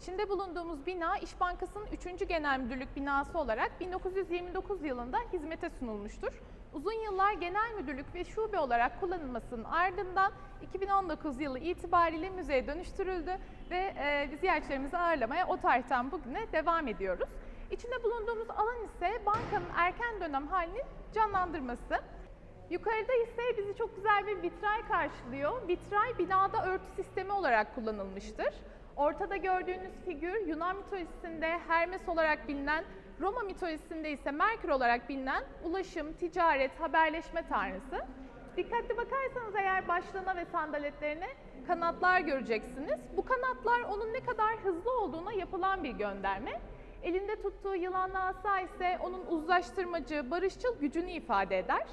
İçinde bulunduğumuz bina İş Bankası'nın 3. Genel Müdürlük binası olarak 1929 yılında hizmete sunulmuştur. Uzun yıllar genel müdürlük ve şube olarak kullanılmasının ardından 2019 yılı itibariyle müzeye dönüştürüldü ve e, ziyaretçilerimizi ağırlamaya o tarihten bugüne devam ediyoruz. İçinde bulunduğumuz alan ise bankanın erken dönem halinin canlandırması. Yukarıda ise bizi çok güzel bir vitray karşılıyor. Vitray binada örtü sistemi olarak kullanılmıştır. Ortada gördüğünüz figür Yunan mitolojisinde Hermes olarak bilinen, Roma mitolojisinde ise Merkür olarak bilinen ulaşım, ticaret, haberleşme tanrısı. Dikkatli bakarsanız eğer başlığına ve sandaletlerine kanatlar göreceksiniz. Bu kanatlar onun ne kadar hızlı olduğuna yapılan bir gönderme. Elinde tuttuğu yılanlı asa ise onun uzlaştırmacı, barışçıl gücünü ifade eder.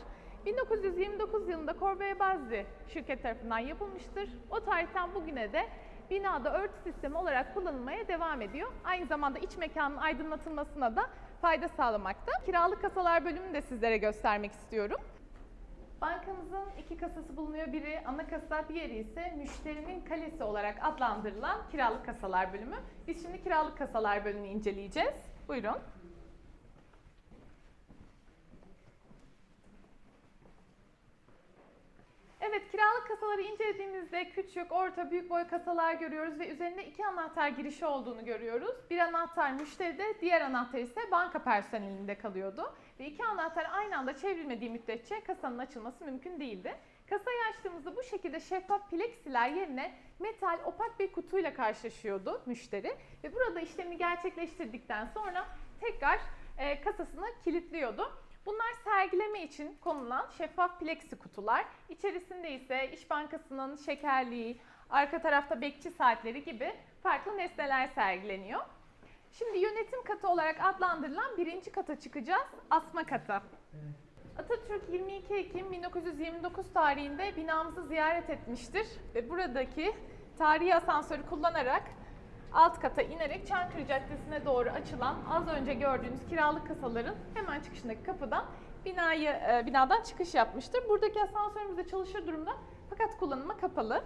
1929 yılında Corbeil-Bassi şirket tarafından yapılmıştır. O tarihten bugüne de binada örtü sistemi olarak kullanılmaya devam ediyor. Aynı zamanda iç mekanın aydınlatılmasına da fayda sağlamakta. Kiralık kasalar bölümünü de sizlere göstermek istiyorum. Bankamızın iki kasası bulunuyor. Biri ana kasa, diğeri ise müşterinin kalesi olarak adlandırılan kiralık kasalar bölümü. Biz şimdi kiralık kasalar bölümünü inceleyeceğiz. Buyurun. Evet, kiralık kasaları incelediğimizde küçük, orta, büyük boy kasalar görüyoruz ve üzerinde iki anahtar girişi olduğunu görüyoruz. Bir anahtar müşteride, diğer anahtar ise banka personelinde kalıyordu. Ve iki anahtar aynı anda çevrilmediği müddetçe kasanın açılması mümkün değildi. Kasayı açtığımızda bu şekilde şeffaf plexiler yerine metal opak bir kutuyla karşılaşıyordu müşteri. Ve burada işlemi gerçekleştirdikten sonra tekrar e, kasasını kilitliyordu. Bunlar sergileme için konulan şeffaf plexi kutular. İçerisinde ise İş Bankası'nın şekerliği, arka tarafta bekçi saatleri gibi farklı nesneler sergileniyor. Şimdi yönetim katı olarak adlandırılan birinci kata çıkacağız. Asma katı. Atatürk 22 Ekim 1929 tarihinde binamızı ziyaret etmiştir ve buradaki tarihi asansörü kullanarak alt kata inerek Çankırı Caddesi'ne doğru açılan az önce gördüğünüz kiralık kasaların hemen çıkışındaki kapıdan binayı e, binadan çıkış yapmıştır. Buradaki asansörümüz de çalışır durumda fakat kullanıma kapalı.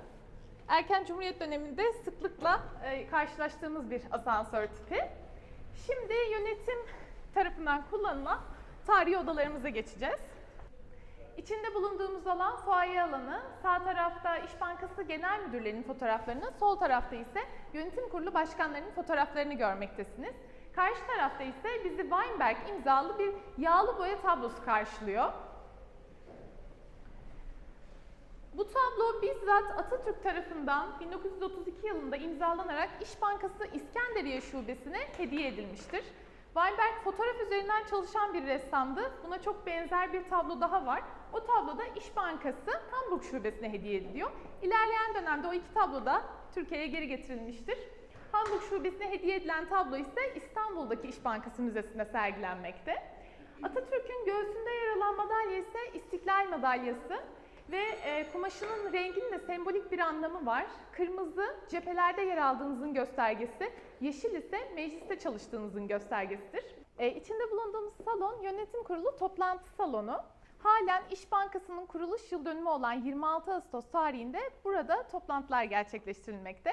Erken Cumhuriyet döneminde sıklıkla e, karşılaştığımız bir asansör tipi. Şimdi yönetim tarafından kullanılan tarihi odalarımıza geçeceğiz. İçinde bulunduğumuz alan fuaye alanı. Sağ tarafta İş Bankası Genel Müdürlerinin fotoğraflarını, sol tarafta ise yönetim kurulu başkanlarının fotoğraflarını görmektesiniz. Karşı tarafta ise bizi Weinberg imzalı bir yağlı boya tablosu karşılıyor. Bu tablo bizzat Atatürk tarafından 1932 yılında imzalanarak İş Bankası İskenderiye Şubesi'ne hediye edilmiştir. Weinberg fotoğraf üzerinden çalışan bir ressamdı. Buna çok benzer bir tablo daha var. O tabloda İş Bankası Hamburg Şubesi'ne hediye ediliyor. İlerleyen dönemde o iki tablo da Türkiye'ye geri getirilmiştir. Hamburg Şubesi'ne hediye edilen tablo ise İstanbul'daki İş Bankası Müzesi'nde sergilenmekte. Atatürk'ün göğsünde yer alan madalya ise İstiklal Madalyası ve e, kumaşının renginin de sembolik bir anlamı var. Kırmızı cephelerde yer aldığınızın göstergesi, yeşil ise mecliste çalıştığınızın göstergesidir. E, içinde bulunduğumuz salon yönetim kurulu toplantı salonu. Halen İş Bankası'nın kuruluş yıl dönümü olan 26 Ağustos tarihinde burada toplantılar gerçekleştirilmekte.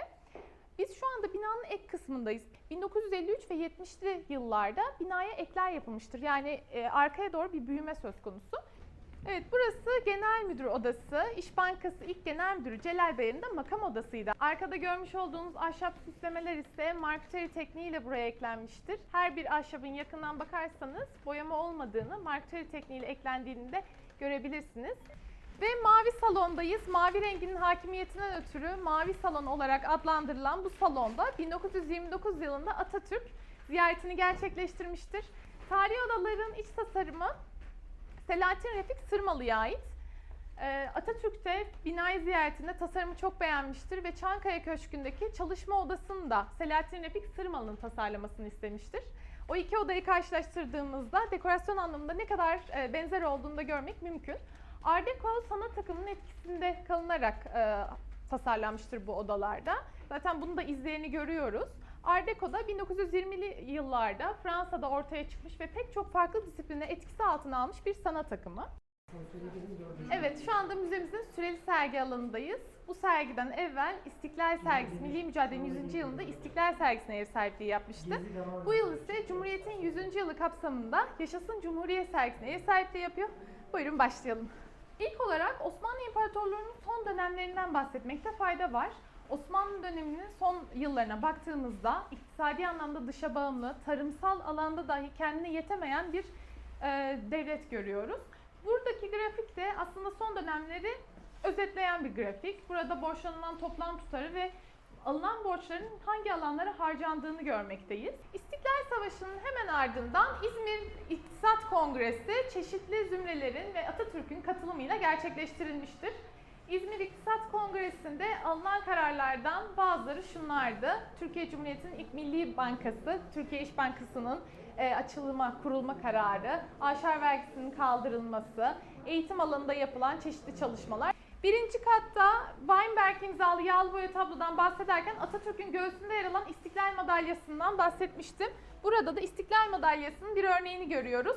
Biz şu anda binanın ek kısmındayız. 1953 ve 70'li yıllarda binaya ekler yapılmıştır. Yani e, arkaya doğru bir büyüme söz konusu. Evet burası genel müdür odası. İş Bankası ilk genel müdürü Celal Bey'in de makam odasıydı. Arkada görmüş olduğunuz ahşap süslemeler ise marketeri tekniğiyle buraya eklenmiştir. Her bir ahşabın yakından bakarsanız boyama olmadığını, marketeri tekniğiyle eklendiğini de görebilirsiniz. Ve mavi salondayız. Mavi renginin hakimiyetinden ötürü mavi salon olarak adlandırılan bu salonda 1929 yılında Atatürk ziyaretini gerçekleştirmiştir. Tarihi odaların iç tasarımı Selahattin Refik Sırmalı'ya ait. Ee, Atatürk de binayı ziyaretinde tasarımı çok beğenmiştir ve Çankaya Köşkü'ndeki çalışma odasını da Selahattin Refik Sırmalı'nın tasarlamasını istemiştir. O iki odayı karşılaştırdığımızda dekorasyon anlamında ne kadar e, benzer olduğunu da görmek mümkün. Art Deco sanat akımının etkisinde kalınarak e, tasarlanmıştır bu odalarda. Zaten bunu da izlerini görüyoruz. Art Deco'da 1920'li yıllarda Fransa'da ortaya çıkmış ve pek çok farklı disipline etkisi altına almış bir sanat akımı. Evet, şu anda müzemizin süreli sergi alanındayız. Bu sergiden evvel İstiklal Sergisi, Milli Mücadele'nin 100. yılında İstiklal Sergisi'ne ev sahipliği yapmıştı. Bu yıl ise Cumhuriyet'in 100. yılı kapsamında Yaşasın Cumhuriyet Sergisi'ne ev sahipliği yapıyor. Buyurun başlayalım. İlk olarak Osmanlı İmparatorluğu'nun son dönemlerinden bahsetmekte fayda var. Osmanlı döneminin son yıllarına baktığımızda iktisadi anlamda dışa bağımlı, tarımsal alanda dahi kendine yetemeyen bir e, devlet görüyoruz. Buradaki grafik de aslında son dönemleri özetleyen bir grafik. Burada borçlanılan toplam tutarı ve alınan borçların hangi alanlara harcandığını görmekteyiz. İstiklal Savaşı'nın hemen ardından İzmir İktisat Kongresi çeşitli zümrelerin ve Atatürk'ün katılımıyla gerçekleştirilmiştir. İzmir İktisat Kongresi'nde alınan kararlardan bazıları şunlardı. Türkiye Cumhuriyeti'nin ilk Milli Bankası, Türkiye İş Bankası'nın e, açılıma, kurulma kararı, aşar vergisinin kaldırılması, eğitim alanında yapılan çeşitli çalışmalar. Birinci katta Weinberg imzalı yağlı boya tablodan bahsederken Atatürk'ün göğsünde yer alan İstiklal Madalyası'ndan bahsetmiştim. Burada da İstiklal Madalyası'nın bir örneğini görüyoruz.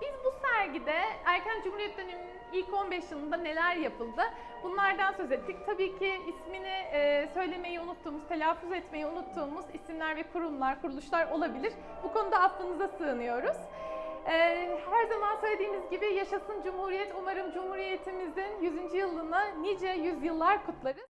Biz bu sergide erken Cumhuriyet döneminin ilk 15 yılında neler yapıldı? Bunlardan söz ettik. Tabii ki ismini e, söylemeyi unuttuğumuz, telaffuz etmeyi unuttuğumuz isimler ve kurumlar, kuruluşlar olabilir. Bu konuda affınıza sığınıyoruz. Ee, her zaman söylediğimiz gibi yaşasın Cumhuriyet. Umarım Cumhuriyetimizin 100. yılını nice yüzyıllar kutlarız.